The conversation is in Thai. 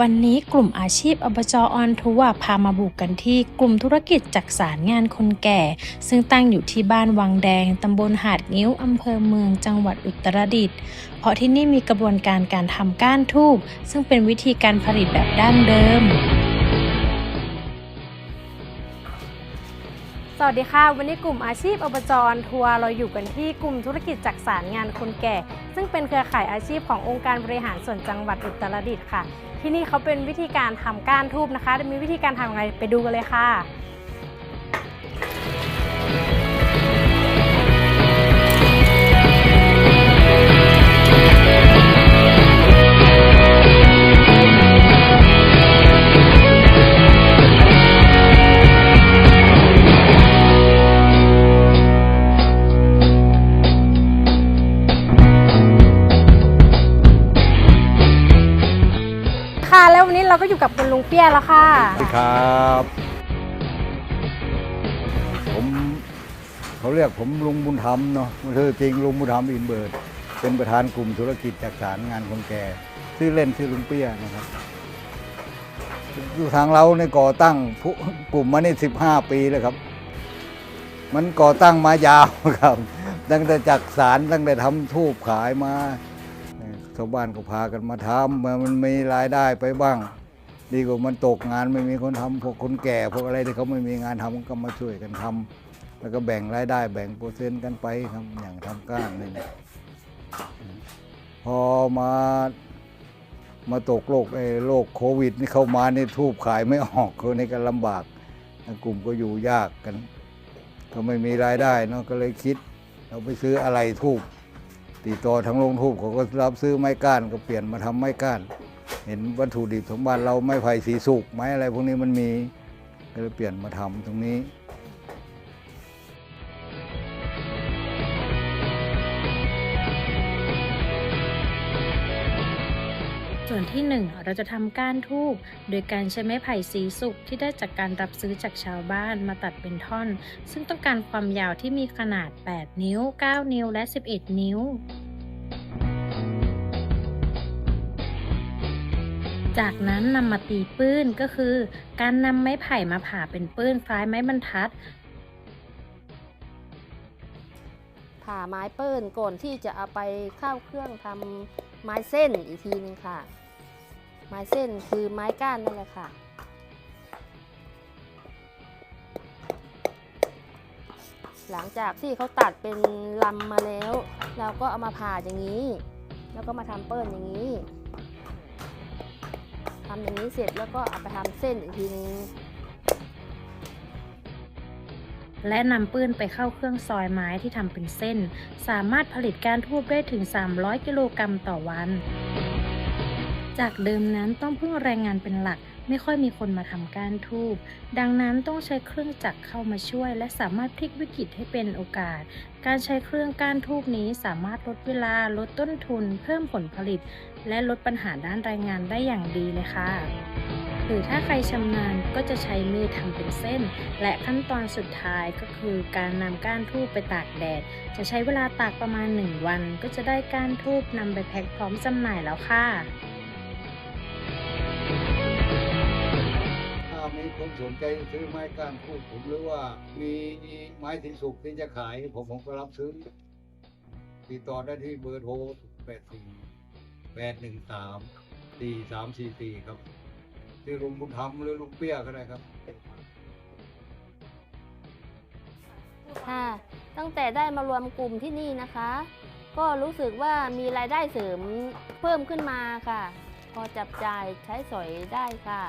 วันนี้กลุ่มอาชีพอบจออนทัวร์พามาบุกกันที่กลุ่มธุรกิจจักสารงานคนแก่ ซึ่งตั้งอยู่ที่บ้านวังแดง ตำบลหาดนิ้ว อำเภอเมืองจังหวัดอุตรดิตถ์เพราะที่นี่มีกระบวนการการทำก้านทูบซึ่งเป็นวิธีการผลิตแบบดั้งเดิม สวัสดีค่ะ วันนี้กลุ่มอาชีพอบจอนทัวร์เราอยู่กันที่กลุ่มธุรกิจจักสารงานคนแก่ ซึ่งเป็นเครือข่ายอาชีพขององค์การบริหารส่วนจังหวัดอุตรดิตถ์ค่ะ ที่นี่เขาเป็นวิธีการทำก้านทูบนะคะ มีวิธีการทำยังไงไปดูกันเลยค่ะ ค่ะแล้ววันนี้เราก็อยู่กับคุณลุงเปี้ยแล้วค่ะ สวัสดีครับ ผมเขาเรียกผมลุงบุญธรรมเนาะมันคือจริงลุงบุญธรรมอินเบิร์ดเป็นประธานกลุ่มธุรกิจจักสารงานคนแก่ชื่อเล่นชื่อลุงเปี้ยนะครับอยู่ทางเราในก่อตั้งผู้กลุ่มมานี่สิบห้าปีแล้วครับ มันก่อตั้งมายาวครับ ตั้งแต่จักสารตั้งแต่ทำทูบขายมา ชาวบ้านก็พากันมาทำมันมีรายได้ไปบ้าง ดีกว่ามันตกงานไม่มีคนทำพวกคนแก่พวกอะไรที่เขาไม่มีงานทำก็มาช่วยกันทำแล้วก็แบ่งรายได้แบ่งเปอร์เซ็นต์กันไปครับอย่างทำก้านนี่นะพอมามาตกโรคไอ้โรคโควิด นี่เข้ามานี่ทูบขายไม่ออกคนนี้ก็ลำบากกลุ่มก็อยู่ยากกัน ก็ไม่มีรายได้เนาะก็เลยคิด เราไปซื้ออะไรทูบ ติดต่อทางโรงทูบเขาก็รับซื้อไม้ก้านก็เปลี่ยนมาทำไม้ก้าน เห็นวัตถุดิบของบ้านเราไม้ไผ่สีสุกไม้อะไรพวกนี้มันมีก็เลยเปลี่ยนมาทำตรงนี้ ส่วนที่ 1 เราจะทำก้านทูบโดยการใช้ไม้ไผ่สีสุกที่ได้จากการรับซื้อจากชาวบ้านมาตัดเป็นท่อน ซึ่งต้องการความยาวที่มีขนาด 8 นิ้ว 9 นิ้วและ 11 นิ้วจากนั้นนำมาตีปื้นก็คือ การนำไม้ไผ่มาผ่าเป็นปื้นคล้ายไม้บรรทัด ผ่าไม้เปิ้ลก่อนที่จะเอาไปเข้าเครื่องทำ ไม้เส้นอีกทีนึงค่ะ ไม้เส้นคือไม้ก้านนั่นแหละค่ะ หลังจากที่เขาตัดเป็นลำมาแล้ว เราก็เอามาผ่าอย่างนี้ แล้วก็มาทำเปิ้ลอย่างนี้ทำอย่างนี้เสร็จแล้วก็เอาไปทำเส้นอีกทีนึง และนำปื้นไปเข้าเครื่องซอยไม้ที่ทำเป็นเส้น สามารถผลิตการทูบได้ถึง 300 กิโลกรัมต่อวัน จากเดิมนั้นต้องพึ่งแรงงานเป็นหลักไม่ค่อยมีคนมาทำการทูบ ดังนั้นต้องใช้เครื่องจักรเข้ามาช่วย และสามารถพลิกวิกฤตให้เป็นโอกาส การใช้เครื่องกานทูบนี้สามารถลดเวลา ลดต้นทุน เพิ่มผลผลิต และลดปัญหาด้านแรงงานได้อย่างดีเลยค่ะ รือถ้าใครชำนาญก็จะใช้มีดทำเป็นเส้น และขั้นตอนสุดท้ายก็คือการนำก้านทูบไปตากแดด จะใช้เวลาตากประมาณ 1 วัน ก็จะได้ก้านทูบนำไปแพ็คพร้อมจำหน่ายแล้วค่ะถ้ามีคนสนใจซื้อไม้ก้านพูดผมหรือว่า มีไม้สีสุกที่จะขายผมผมก็รับซื้อ ติดต่อได้ที่เบอร์โทรแปดสี่แปดหนึ่งสามสี่สามสี่สี่ครับ ที่ลุงบุญธรรมหรือลุงเปี้ยก็ได้ครับ ค่ะ ตั้งแต่ได้มารวมกลุ่มที่นี่นะคะ ก็รู้สึกว่ามีรายได้เสริมเพิ่มขึ้นมาค่ะ พอจับจ่ายใช้สอยได้ค่ะ